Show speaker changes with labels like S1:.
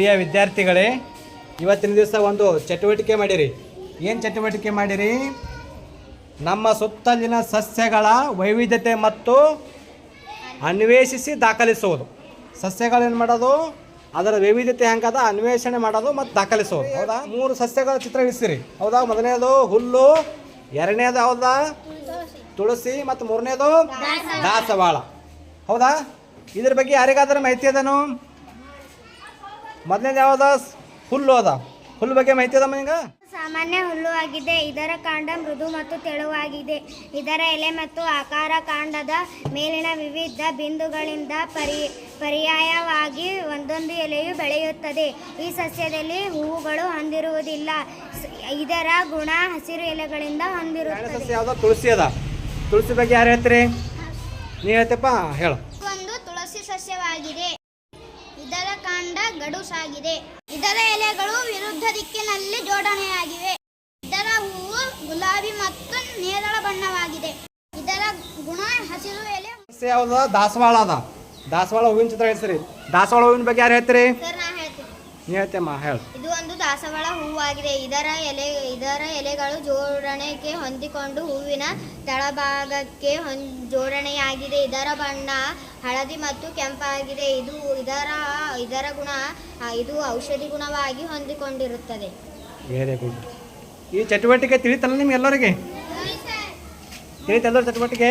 S1: ಪ್ರಿಯ ವಿದ್ಯಾರ್ಥಿಗಳೇ ಇವತ್ತಿನ ದಿವಸ ಒಂದು ಚಟುವಟಿಕೆ ಮಾಡಿರಿ. ಏನು ಚಟುವಟಿಕೆ ಮಾಡಿರಿ? ನಮ್ಮ ಸುತ್ತಲಿನ ಸಸ್ಯಗಳ ವೈವಿಧ್ಯತೆ ಮತ್ತು ಅನ್ವೇಷಿಸಿ ದಾಖಲಿಸುವುದು. ಸಸ್ಯಗಳೇನು ಮಾಡೋದು? ಅದರ ವೈವಿಧ್ಯತೆ ಹೆಂಗದ? ಅನ್ವೇಷಣೆ ಮಾಡೋದು ಮತ್ತು ದಾಖಲಿಸೋದು ಹೌದಾ? ಮೂರು ಸಸ್ಯಗಳ ಚಿತ್ರ ಇಳಿಸಿರಿ ಹೌದಾ? ಮೊದಲನೇದು ಹುಲ್ಲು ಎರಡನೇದು ಹೌದಾ? ತುಳಸಿ ಮತ್ತು ಮೂರನೇದು ದಾಸವಾಳ. ಹೌದಾ? ಇದ್ರ ಬಗ್ಗೆ ಯಾರಿಗಾದ್ರೂ ಮಾಹಿತಿ ಅದನು ಮೊದಲನೇದು ಯಾವ್ದ? ಹುಲ್ಲು ಅದ. ಹುಲ್ಲು ಬಗ್ಗೆ ಮಾಹಿತಿ ಅದ
S2: ಸಾಮಾನ್ಯ ಹುಲ್ಲು ಆಗಿದೆ. ಇದರ ಕಾಂಡ ಮೃದು ಮತ್ತು ತೆಳುವಾಗಿದೆ. ಇದರ ಎಲೆ ಮತ್ತು ಆಕಾರ ಕಾಂಡದ ಮೇಲಿನ ವಿವಿಧ ಬಿಂದುಗಳಿಂದ ಪರಿ ಪರ್ಯಾಯವಾಗಿ ಒಂದೊಂದು ಎಲೆಯು ಬೆಳೆಯುತ್ತದೆ. ಈ ಸಸ್ಯದಲ್ಲಿ ಹೂವುಗಳು ಹೊಂದಿರುವುದಿಲ್ಲ. ಇದರ ಗುಣ ಹಸಿರು ಎಲೆಗಳಿಂದ ಹೊಂದಿರುತ್ತದೆ.
S1: ತುಳಸಿ ಅದ. ತುಳಸಿ ಬಗ್ಗೆ ಯಾರು ಹೇಳ್ತೀರಿ? ನೀ ಹೇಳ್ತಪ್ಪ ಹೇಳು.
S2: ಒಂದು ತುಳಸಿ ಸಸ್ಯವಾಗಿದೆ. ಇದರ ಕಾಂಡ ಇದರ ಎಲೆಗಳು ವಿರುದ್ಧ ದಿಕ್ಕಿನಲ್ಲಿ ಜೋಡಣೆಯಾಗಿವೆ. ಇದರ ಹೂವು ಗುಲಾಬಿ ಮತ್ತು ನೇರಳ ಬಣ್ಣವಾಗಿದೆ. ಇದರ ಗುಣ ಹಸಿರು ಎಲೆ
S1: ಯಾವ್ದು? ದಾಸವಾಳ ಅದ. ದಾಸವಾಳ ಹೂವಿನ ಚಿತ್ರ ಹೇಳ್ತೀರಿ. ದಾಸವಾಳ ಹೂವಿನ ಬಗ್ಗೆ ಯಾರು ಹೇಳ್ತೀರಿ? ಹೇಳ್ತೇಮ್ಮ ಹೇಳು.
S2: ಇದು ಒಂದು ದಾಸವಾಳ ಹೂವಾಗಿದೆ. ಇದರ ಎಲೆ ಇದರ ಎಲೆಗಳು ಜೋಡಣೆಗೆ ಹೊಂದಿಕೊಂಡು ಹೂವಿನ ತಳಭಾಗಕ್ಕೆ ಹೊಂ ಜೋಡಣೆಯಾಗಿದೆ. ಇದರ ಬಣ್ಣ ಹಳದಿ ಮತ್ತು ಕೆಂಪಾಗಿದೆ. ಇದು ಇದರ ಇದರ ಗುಣ ಇದು ಔಷಧಿ ಗುಣವಾಗಿ ಹೊಂದಿಕೊಂಡಿರುತ್ತದೆ.
S1: Very good. ಈ ಚಟುವಟಿಕೆ ತಿಳಿತಲ್ಲ ನಿಮ್ಗೆ ಎಲ್ಲರಿಗೆ? ತಿಳಿತಲ್ಲ ಚಟುವಟಿಕೆ?